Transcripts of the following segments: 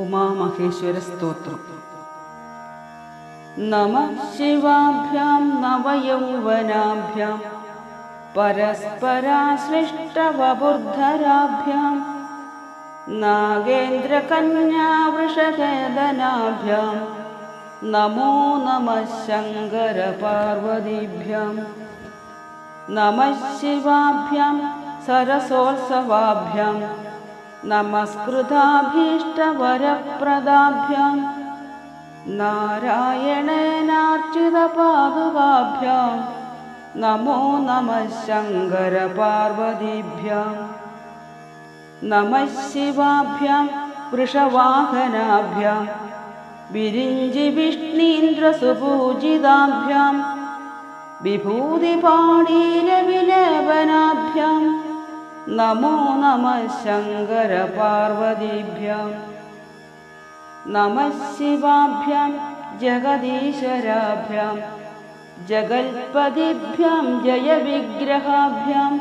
उमामहेश्वरस्तोत्रम् नमः शिवाभ्यां नवयौवनाभ्यां परस्पराश्लिष्टवबुर्धराभ्यां नागेन्द्रकन्यावृषकेदनाभ्यां नमो नमः शङ्करपार्वतीभ्यां। नमः शिवाभ्यां सरसोत्सवाभ्यां नमस्कृताभीष्टवरप्रदाभ्यां। नारायणेनार्चितपादुकाभ्यां। नमो नमः शङ्करपार्वतीभ्यां। नमः शिवाभ्यां वृषवाहनाभ्यां। विरिञ्जिविष्णीन्द्रसुपूजिताभ्यां। विभूतिपाणीरविलेपनाभ्यां नमो नमः शङ्करपार्वतीभ्यां। नमः शिवाभ्यां जगदीश्वराभ्यां जगल्पदिभ्यां जयविग्रहाभ्यां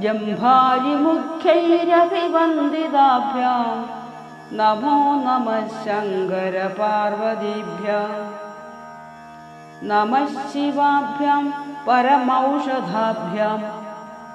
जम्भारिमुख्यैरभिवन्दिताभ्यां। नमो नमः शिवाभ्यां परमौषधाभ्यां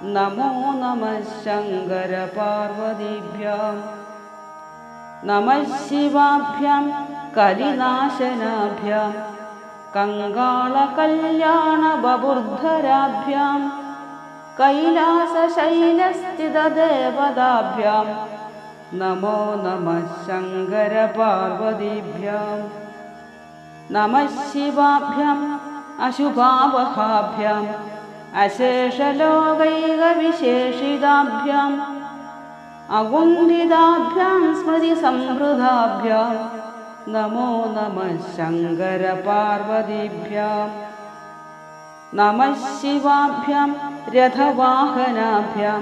अतिसुन्दराभ्याम् अत्यन्तमासक्तकृदम्बुजाभ्याम् अशेषलोकैकहितङ्कराभ्यां नमो नमः शङ्करपार्वतीभ्यां नमः शिवाभ्यां कलिनाशनाभ्यां कङ्गालकल्याणबबुर्धराभ्यां कैलासशैलस्थितदेवताभ्यां नमो नमः शङ्करपार्वतीभ्यां नमः शिवाभ्याम् अशुभावहाभ्याम् अशेषलोकैकविशेषिताभ्याम् अगुण्डिताभ्यां स्मृतिसंहृदाभ्यां नमो नमः शङ्करपार्वतीभ्यां नमः शिवाभ्यां रथवाहनाभ्यां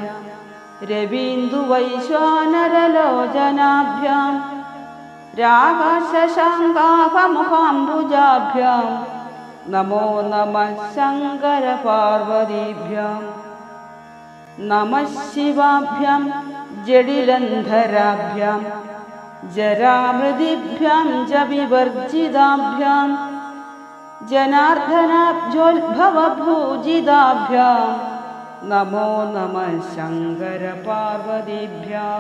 रवीन्दुवैश्वानरलोचनाभ्यां रागशशाङ्काभमुखाम्बुजाभ्यां नमो नमः शङ्करपार्वतीभ्यां नमः शिवाभ्यां जडिलन्धराभ्यां जरामृदिभ्यां च विवर्जिताभ्यां जनार्दनाब्जोद्भवपूजिताभ्यां नमो नमः शङ्करपार्वतीभ्यां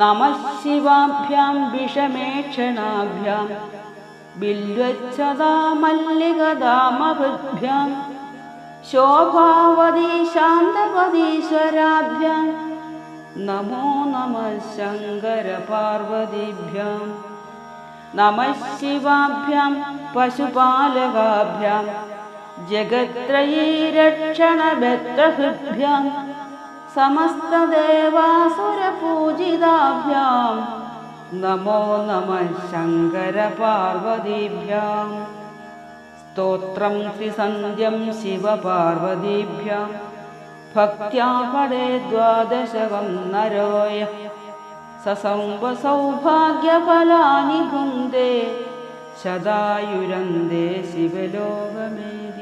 नमः शिवाभ्यां विषमेक्षणाभ्यां बिल्वच्छदा मल्लिकदामभृद्भ्यां शोभावती शान्तपदीश्वराभ्यां नमो नमः शङ्करपार्वतीभ्यां नमः शिवाभ्यां पशुपालकाभ्यां जगत्त्रयीरक्षणभद्रहृद्भ्यां समस्तदेवासुरपूजिताभ्यां नमो नमः शङ्करपार्वतीभ्यां। स्तोत्रं त्रिसन्ध्यं शिवपार्वतीभ्यां। भक्त्या पडे द्वादशकं नरोय। ससंवसौभाग्यफलानि भुङ्क्ते। शदायुरन्दे शिवलोकमे